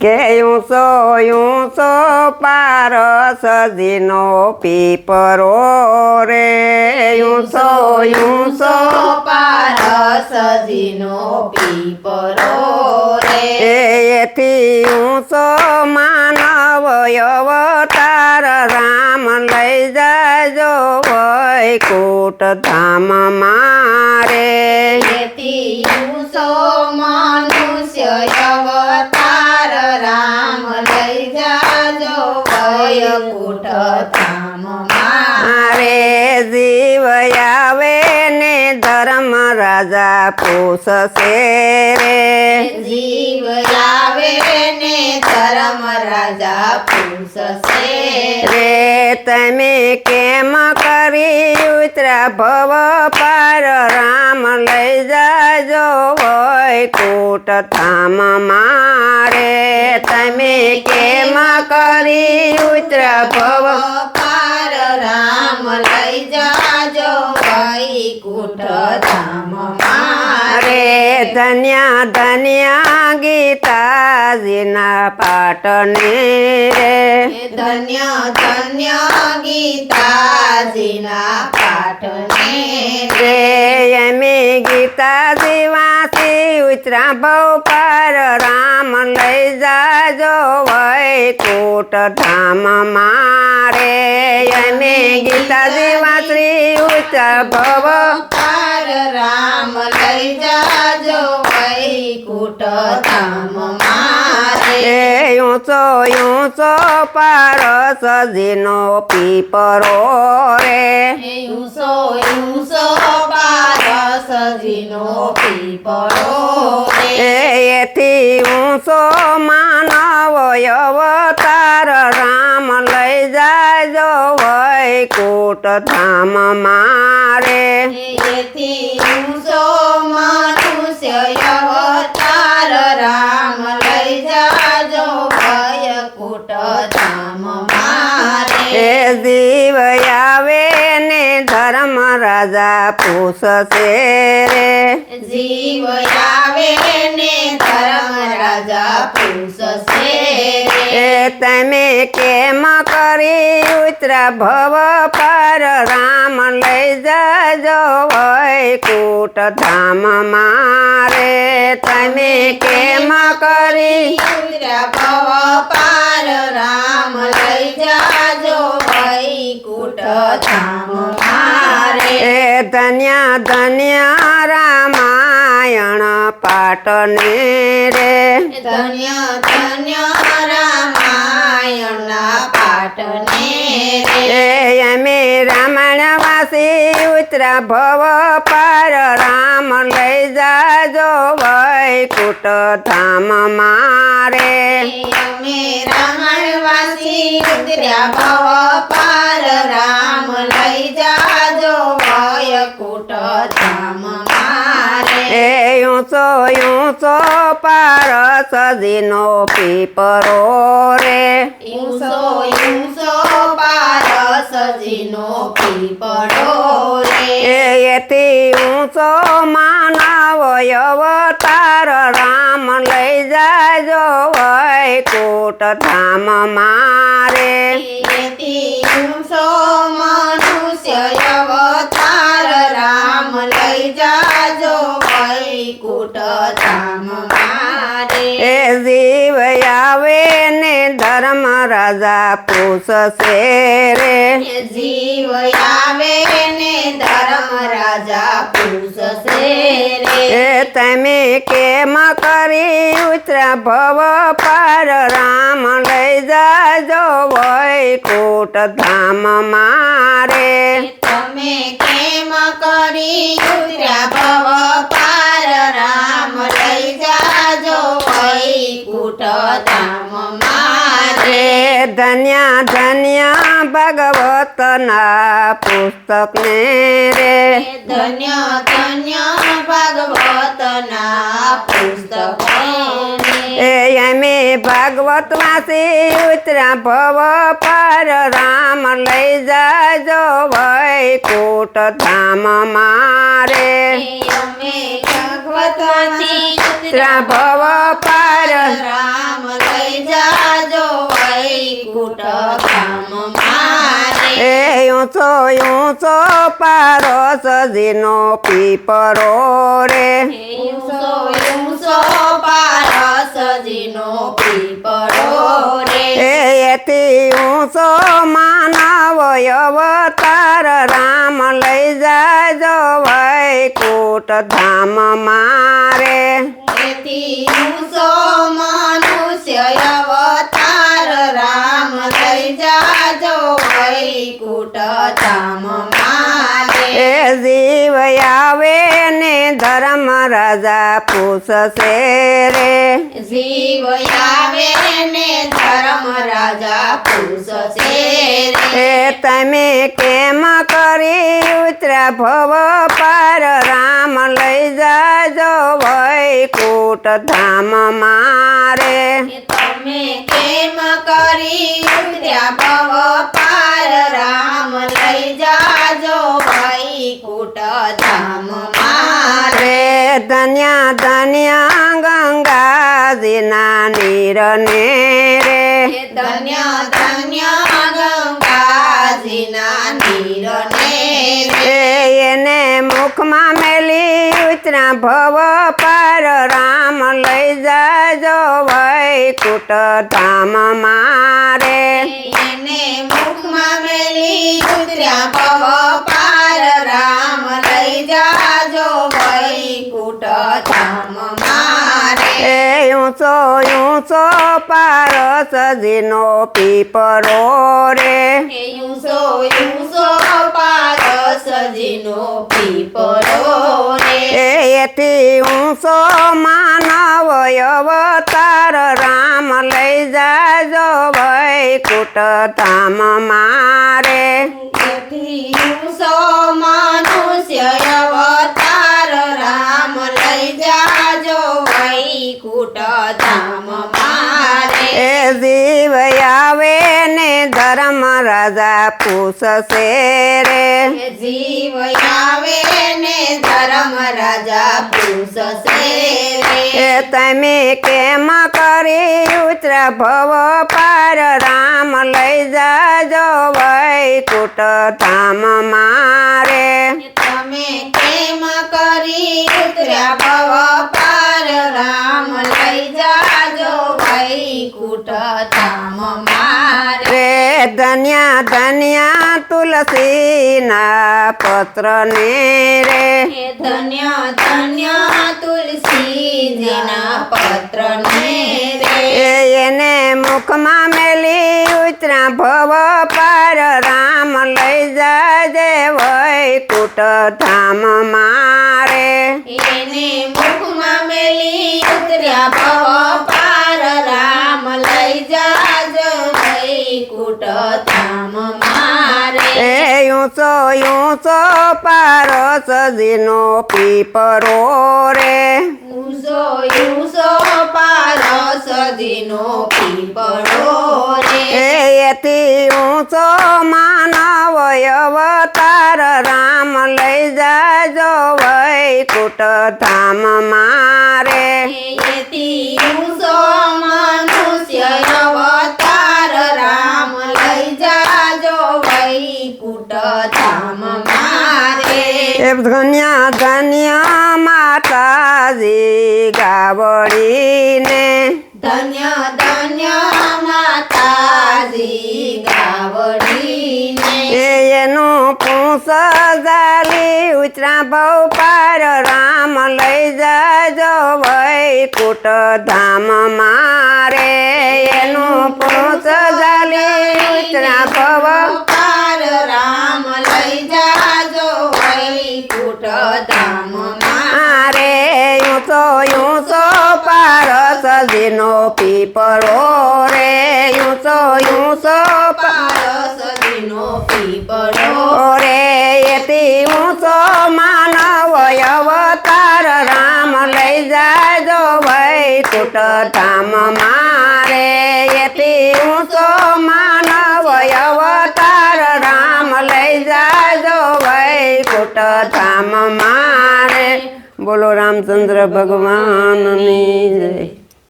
કે ઊંચો ઊંચો પારસ જીનો પીપરો રે? ઊંચો ઊંચો પારસજીનો પીપરો રે? એથી ઊંચો માનવ અવતાર રામ લઈ જાજો વૈકુટ ધામ મારે. એથી ઊંચો મનુષ્ય અવતાર રામ લઈ જાજો વયકુટ ધર્મ રાજા પોષશે રે. જીવ આવે ને ધર્મ રાજા પોષશે રે. તમે કેમ કરી ઉતરા? ભવ પાર રામ લઈ જાજો હોય કોટ થામ મારે. તમે કેમ કરી ઉતરા? ભવ પાર રામ લઈ જાજો વૈકુંઠ ધન્યા ધન્યા ગીતાજીના પાટને રે ધન્ય ધન્ય ગીતાજીના પાટને રે એમે ગીતાજી વાંચી ઉતરા બહુ પર રામ લઈ જાજો વૈકુટ ધામ મારે ગીતા દેવા શ્રી ઉતરા ભવ. પાર રામ લઈ જાજો વૈકુંઠ ધામ મારે. ઊંચો ઊંચો પાર સજીનો પીપરો રે. ઊંચો ઊંચો પારસજીનો પીપળો રે. એ એથી ઊંચો માનવ વૈકુટ ધામ મારે. એથી ઊંચો રાજા પૂછશે રે. જીવ આવે ને ધર્મ રાજા પૂછશે રે. તમે કેમ કરી ઉત્ર ભવ પર રામ લઈ જજો હોય કૂટ ધામ મારે. તમે કેમ કરી ઉત્ર ભવ પર રામ લઈ જાજો કૂટ ધામ ધન્ય ધન્ય રામાયણ પાટને રે. ધન્ય ધન્ય રામાયણના પાઠને રે. અમે રામાયણ વાસી ઉતરા ભવ પાર રામ લઈ જાજો વૈકુટ ધામ મારે. અમે રામણવાસી ઉતર્યા ભવ પર રામ લઈ જાજો વયકુટ ધામ મારે એ ઊંચો ઊંચો પારસ જીનો પીપરો રે. ઊંચો ઊંચો પારસજીનો પીપળો રે. એથી ઊંચો માનવ અવતાર રામ લઈ જાજો કોટ ધામ મારે. એથી ઊંચો મનુષ્ય અવતાર રામ લઈ આવે ને ધર્મ રાજા પૂછશે રે. જીવ આવે ને ધર્મ રાજા પૂછશે રે. તમે કેમ કરી ઉતરા ભવ પર રામ લઈ જાજો વૈકુટ ધામ મારે. તમે કેમ કરી ઉતર્યા ભવ પાર રામ લઈ જાજો વૈકુંઠ ધામ મારે રે ધન્ય ધન્ય ભગવતના પુસ્તકને રે. ધન્ય ધન્ય ભાગવતના પુસ્તકોને એ અમે ભાગવત વાસી ઉતરા ભવ પાર રામ લઈ જાજો વૈકુટ ધામ મારે. અમે વાસી ઉતરા ભવ પાર રામ ઊંચો ઊંચો પારો સજીનો પીપરો રે. ઊંચો ઊંચો પારસજીનો પીપળો રે. એથી ઊંચો માનવ અવતાર રામ લઈ જાજો વૈકુટ ધામ મારે. એથી ઊંચો મનુષ્ય અવતાર રામ લઈ જાજો મારે એ જીવ આવે ને ધર્મ રાજા પૂછશે રે. જીવ આવે ને ધર્મ રાજા પૂછશે રે. તમે કેમ કરી ઉતરા ભવ પાર રામ લઈ જાજો વૈકુટ ધામ મારે. તમે કેમ કરી ઉતર્યા? ભવ પાર રામ લઈ જાજો વૈકુટ ધામ મારે. ધન્યા ધન્યા ગંગાજીના નીરને રે. ધન્ય ધન્ય ગંગાજીના નીરને રે. એને મુખમાં મેલી ઉતરા ભવ પર રામ લઈ જાજો વૈકુટ ધામ મારે. એને મુખમાં મેલી ઉતર્યા ભવ પાર રામ લઈ જાજો વૈકુટ ધામ મારે એ ઊંચો ઊંચો પારસ જેનો પીપરો રે? ઊંચો ઊંચો રે? એથી ઊંચો માનવ અવતાર રામ લઈ જાજો કુટ ધામ મારે. એથી રાજા પૂછશે રે. જીવ આવે ને ધર્મ રાજા પૂછશે રે. તમે કેમ કરી ઉત્ર ભવ પાર રામ લઈ જાજો વૈકુટ ધામ મારે. તમે કેમ કરી ઉતર્યા ભવ પાર રામ લઈ જાજો મારે રે ધન્યા ધન્યા તુલસીના પત્ર ને રે. ધન્ય ધન્ય તુલસીના પત્ર ને રે. એને મુખમાં મેલી ઉતરા ભવ પાર રામ લઈ જાજે વૈકુટ ધામ મારે. એને મુખમાં મેલી ઉતર્યા ભવ પાર એ ઊંચો ઊંચો પાર સજીનો પીપરો રે ઊંચો ઊંચો પારસજીનો પીપળો રે એ એથી ઊંચો માનવ અવતાર રામ લઈ જાજો વૈકુટ ધામ મારે ધન્ય ધન્ય માતાજી ગાવડીને. ધન્ય ધન્ય માતાજી ગાવડીને. એનું પૂસ જાલી ઉચરા બહુ પાર રામ લઈ જાજો વૈકુટ ધામ મારે. એનું પૂસ જાલી ઉચરા બહુ પાર રામ લઈ જાજો સજીનો પીપરો રે ઊંચો ઊંચો પારસજીનો પીપળો રે એથી ઊંચો માનવ અવતાર રામ લઈ જાજો વૈકુટ ધામ મારે. એથી ઊંચો માનવ અવતાર રામ લઈ જાજો વૈકુટ ધામ મારે. બોલો રામચંદ્ર ભગવાનની જય.